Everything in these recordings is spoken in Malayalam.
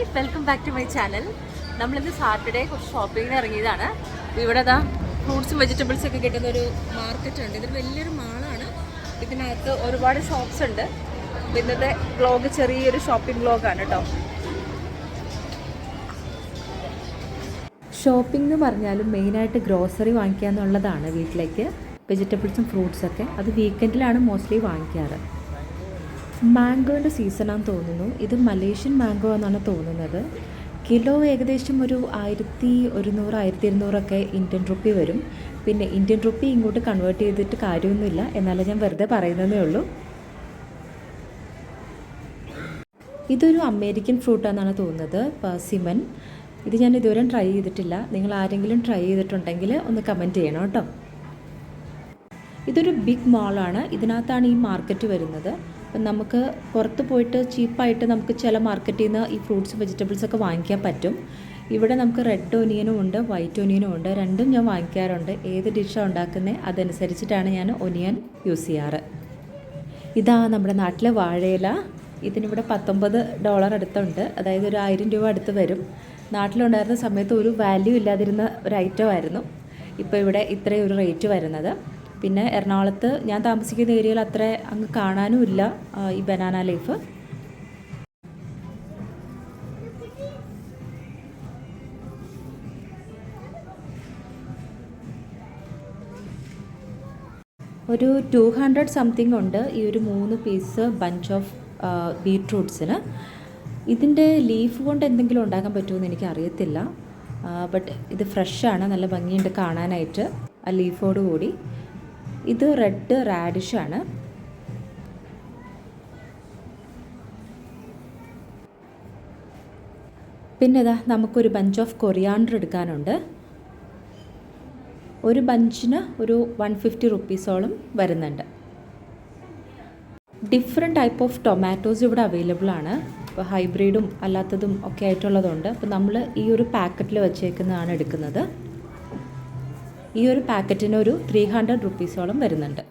Hi welcome back to my channel നമ്മളിന്ന് സാറ്റർഡേ കുറച്ച് ഷോപ്പിങ്ങിന് ഇറങ്ങിയതാണ്. ഇവിടെ ദാ ഫ്രൂട്ട്സും വെജിറ്റബിൾസും ഒക്കെ കിട്ടുന്ന ഒരു മാർക്കറ്റ് ഉണ്ട്. ഇതൊരു വലിയൊരു മാളാണ് ഇതിനകത്ത് ഒരുപാട് ഷോപ്സ് ഉണ്ട്. ഇന്നത്തെ ബ്ലോഗ് ചെറിയൊരു ഷോപ്പിംഗ് ബ്ലോഗാണ് കേട്ടോ ഷോപ്പിംഗ് എന്ന് പറഞ്ഞാലും മെയിനായിട്ട് ഗ്രോസറി വാങ്ങിക്കുക എന്നുള്ളതാണ് വീട്ടിലേക്ക്. വെജിറ്റബിൾസും ഫ്രൂട്ട്സൊക്കെ അത് വീക്കെൻഡിലാണ് മോസ്റ്റ്ലി വാങ്ങിക്കാറ്. മാംഗോന്റെ സീസണാന്ന് തോന്നുന്നു. ഇത് മലേഷ്യൻ മാംഗോ എന്നാണ് തോന്നുന്നത്. കിലോ ഏകദേശം ഒരു ആയിരത്തി ഒരുന്നൂറ് ആയിരത്തി ഇരുന്നൂറൊക്കെ ഇന്ത്യൻ റുപ്പി വരും. പിന്നെ ഇന്ത്യൻ റുപ്പി ഇങ്ങോട്ട് കൺവേർട്ട് ചെയ്തിട്ട് കാര്യമൊന്നുമില്ല. എന്നാലും ഞാൻ വെറുതെ പറയുന്നതേ ഉള്ളൂ. ഇതൊരു അമേരിക്കൻ ഫ്രൂട്ടാണെന്നാണ് തോന്നുന്നത് പേഴ്സിമൻ ഇത് ഞാൻ ഇതുവരെ ട്രൈ ചെയ്തിട്ടില്ല. നിങ്ങൾ ആരെങ്കിലും ട്രൈ ചെയ്തിട്ടുണ്ടെങ്കിൽ ഒന്ന് കമന്റ് ചെയ്യണം കേട്ടോ. ഇതൊരു ബിഗ് മാളാണ്. ഇതിനകത്താണ് ഈ മാർക്കറ്റ് വരുന്നത്. അപ്പം നമുക്ക് പുറത്ത് പോയിട്ട് ചീപ്പായിട്ട് നമുക്ക് ചില മാർക്കറ്റിൽ നിന്ന് ഈ ഫ്രൂട്ട്സ് വെജിറ്റബിൾസ് ഒക്കെ വാങ്ങിക്കാൻ പറ്റും. ഇവിടെ നമുക്ക് റെഡ് ഒനിയനും ഉണ്ട് വൈറ്റ് ഒനിയനും ഉണ്ട്. രണ്ടും ഞാൻ വാങ്ങിക്കാറുണ്ട്. ഏത് ഡിഷാണ് ഉണ്ടാക്കുന്നത് അതനുസരിച്ചിട്ടാണ് ഞാൻ ഒനിയൻ യൂസ് ചെയ്യാറ്. ഇതാ നമ്മുടെ നാട്ടിലെ വാഴയില. ഇതിനിവിടെ പത്തൊമ്പത് ഡോളർ അടുത്തുണ്ട്. അതായത് ഒരു ആയിരം രൂപ അടുത്ത് വരും. നാട്ടിലുണ്ടായിരുന്ന സമയത്ത് ഒരു വാല്യൂ ഇല്ലാതിരുന്ന ഒരു ഐറ്റം ആയിരുന്നു. ഇപ്പോൾ ഇവിടെ ഇത്രയും ഒരു റേറ്റ് വരുന്നത്. പിന്നെ എറണാകുളത്ത് ഞാൻ താമസിക്കുന്ന ഏരിയയിൽ അത്ര അങ്ങ് കാണാനും ഇല്ല ഈ ബനാന ലൈഫ് ഒരു ടു ഹൺഡ്രഡ് സംതിങ് ഉണ്ട് ഈ ഒരു മൂന്ന് പീസ് ബഞ്ച് ഓഫ് ബീട്രൂട്ട്സിന് ഇതിന്റെ ലീഫ് കൊണ്ട് എന്തെങ്കിലും ഉണ്ടാക്കാൻ പറ്റുമെന്ന് എനിക്ക് അറിയത്തില്ല ബട്ട് ഇത് ഫ്രഷാണ് നല്ല ഭംഗിയുണ്ട് കാണാനായിട്ട് ആ ലീഫോട് കൂടി. ഇത് റെഡ് റാഡിഷ് ആണ്. പിന്നെ ഇതാ നമുക്കൊരു ബഞ്ച് ഓഫ് കൊറിയാണ്ടർ എടുക്കാനുണ്ട്. ഒരു ബഞ്ചിന് ഒരു വൺ ഫിഫ്റ്റി റുപ്പീസോളം വരുന്നുണ്ട്. ഡിഫറെന്റ് ടൈപ്പ് ഓഫ് ടൊമാറ്റോസ് ഇവിടെ അവൈലബിൾ ആണ്. ഇപ്പോൾ ഹൈബ്രിഡും അല്ലാത്തതും ഒക്കെ ആയിട്ടുള്ളതുണ്ട്. അപ്പോൾ നമ്മൾ ഈ ഒരു പാക്കറ്റിൽ വെച്ചേക്കുന്നതാണ് എടുക്കുന്നത്. ഈ ഒരു പാക്കറ്റിന് ഒരു ത്രീ ഹൺഡ്രഡ് റുപ്പീസോളം വരുന്നുണ്ട്.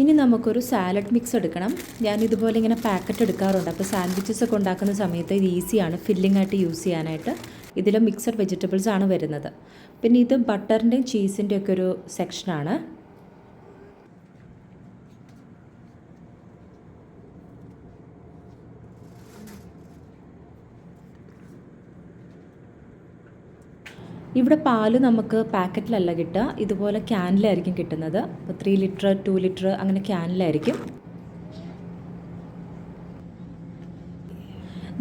ഇനി നമുക്കൊരു സാലഡ് മിക്സ് എടുക്കണം. ഞാൻ ഇതുപോലെ ഇങ്ങനെ പാക്കറ്റ് എടുക്കാറുണ്ട്. അപ്പോൾ സാൻഡ്വിച്ചസ് ഒക്കെ ഉണ്ടാക്കുന്ന സമയത്ത് ഇത് ഈസിയാണ് ഫില്ലിംഗ് ആയിട്ട് യൂസ് ചെയ്യാനായിട്ട് ഇതിൽ മിക്സഡ് വെജിറ്റബിൾസ് ആണ് വരുന്നത്. പിന്നെ ഇത് ബട്ടറിന്റെയും ചീസിന്റെയും ഒക്കെ ഒരു സെക്ഷനാണ് ഇവിടെ പാൽ നമുക്ക് പാക്കറ്റിലല്ല കിട്ടുക. ഇതുപോലെ ക്യാനിലായിരിക്കും കിട്ടുന്നത്. അപ്പോൾ ത്രീ ലിറ്റർ ടു ലിറ്റർ അങ്ങനെ ക്യാനിലായിരിക്കും.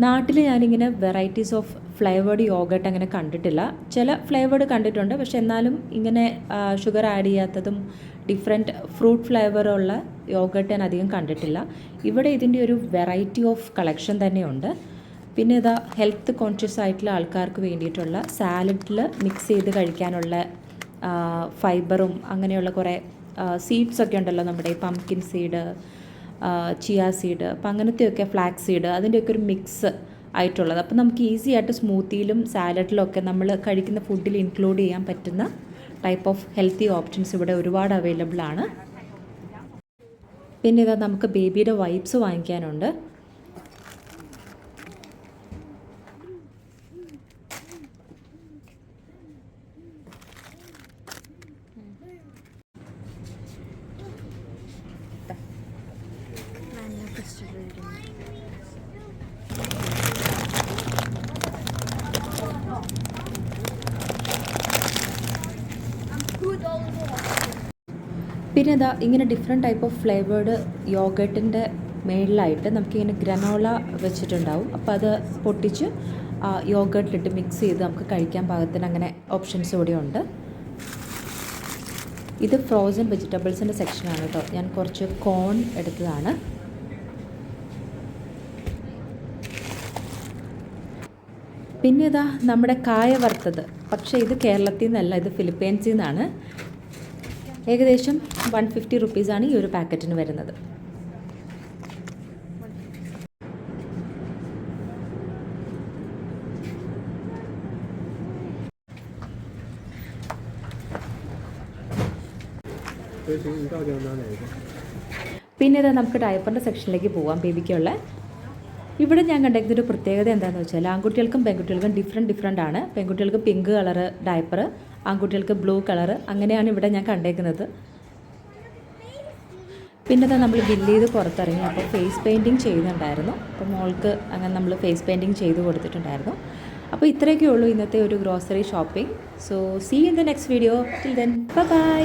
നാട്ടിൽ ഞാനിങ്ങനെ വെറൈറ്റീസ് ഓഫ് ഫ്ലേവേഡ് യോഗട്ട് അങ്ങനെ കണ്ടിട്ടില്ല. ചില ഫ്ലേവേഡ് കണ്ടിട്ടുണ്ട്. പക്ഷെ എന്നാലും ഇങ്ങനെ ഷുഗർ ആഡ് ചെയ്യാത്തതും ഡിഫറെന്റ് ഫ്രൂട്ട് ഫ്ലേവറുള്ള യോഗട്ട് ഞാൻ അധികം കണ്ടിട്ടില്ല. ഇവിടെ ഇതിന്റെ ഒരു വെറൈറ്റി ഓഫ് കളക്ഷൻ തന്നെയുണ്ട്. പിന്നെ ഇതാ ഹെൽത്ത് കോൺഷ്യസ് ആയിട്ടുള്ള ആൾക്കാർക്ക് വേണ്ടിയിട്ടുള്ള സാലഡിൽ മിക്സ് ചെയ്ത് കഴിക്കാനുള്ള ഫൈബറും അങ്ങനെയുള്ള കുറേ സീഡ്സ് ഒക്കെ ഉണ്ടല്ലോ നമ്മുടെ പംകിൻ സീഡ് ചിയ സീഡ് അപ്പം അങ്ങനത്തെയൊക്കെ ഫ്ലാക്സ് സീഡ് അതിന്റെയൊക്കെ ഒരു മിക്സ് ആയിട്ടുള്ളത്. അപ്പം നമുക്ക് ഈസി ആയിട്ട് സ്മൂത്തിയിലും സാലഡിലും ഒക്കെ നമ്മൾ കഴിക്കുന്ന ഫുഡിൽ ഇൻക്ലൂഡ് ചെയ്യാൻ പറ്റുന്ന ടൈപ്പ് ഓഫ് ഹെൽത്തി ഓപ്ഷൻസ് ഇവിടെ ഒരുപാട് അവൈലബിൾ ആണ്. പിന്നെ ഇതാ നമുക്ക് ബേബിയുടെ വൈപ്സ് വാങ്ങിക്കാനുണ്ട്. പിന്നെ ഇതാ ഇങ്ങനെ ഡിഫറെന്റ് ടൈപ്പ് ഓഫ് ഫ്ലേവേർഡ് യോഗട്ടിന്റെ മേളിലായിട്ട് നമുക്കിങ്ങനെ ഗ്രനോള വെച്ചിട്ടുണ്ടാവും. അപ്പോൾ അത് പൊട്ടിച്ച് യോഗട്ടിലിട്ട് മിക്സ് ചെയ്ത് നമുക്ക് കഴിക്കാൻ പാകത്തിന് അങ്ങനെ ഓപ്ഷൻസ് ഇവിടെ ഉണ്ട്. ഇത് ഫ്രോസൺ വെജിറ്റബിൾസിന്റെ സെക്ഷനാണ് കേട്ടോ ഞാൻ കുറച്ച് കോൺ എടുത്തതാണ്. പിന്നെ ഇതാ നമ്മുടെ കായ വറുത്തത്. പക്ഷേ ഇത് കേരളത്തിൽ നിന്നല്ല ഇത് ഫിലിപ്പീൻസിൽ നിന്നാണ് ഏകദേശം വൺ ഫിഫ്റ്റി റുപ്പീസാണ് ഈ ഒരു പാക്കറ്റിന് വരുന്നത്. പിന്നെ ഇതാ നമുക്ക് ഡയപ്പറിന്റെ സെക്ഷനിലേക്ക് പോവാം. ബേബിക്കുള്ള ഇവിടെ ഞാൻ കണ്ടേക്കുന്ന ഒരു പ്രത്യേകത എന്താണെന്ന് വെച്ചാൽ ആൺകുട്ടികൾക്കും പെൺകുട്ടികൾക്കും ഡിഫറെന്റ് ഡിഫറെന്റ് ആണ്. പെൺകുട്ടികൾക്ക് പിങ്ക് കളറ് ഡയപ്പർ ആൺകുട്ടികൾക്ക് ബ്ലൂ കളറ് അങ്ങനെയാണ് ഇവിടെ ഞാൻ കണ്ടേക്കുന്നത്. പിന്നെ നമ്മൾ ബില്ല് ചെയ്ത് പുറത്തിറങ്ങി അപ്പോൾ ഫേസ് പെയിന്റിങ് ചെയ്യുന്നുണ്ടായിരുന്നു. അപ്പോൾ മോൾക്ക് അങ്ങനെ നമ്മൾ ഫേസ് പെയിന്റിങ് ചെയ്ത് കൊടുത്തിട്ടുണ്ടായിരുന്നു. അപ്പോൾ ഇത്രയൊക്കെ ഉള്ളൂ ഇന്നത്തെ ഒരു grocery shopping so see in the next video till then bye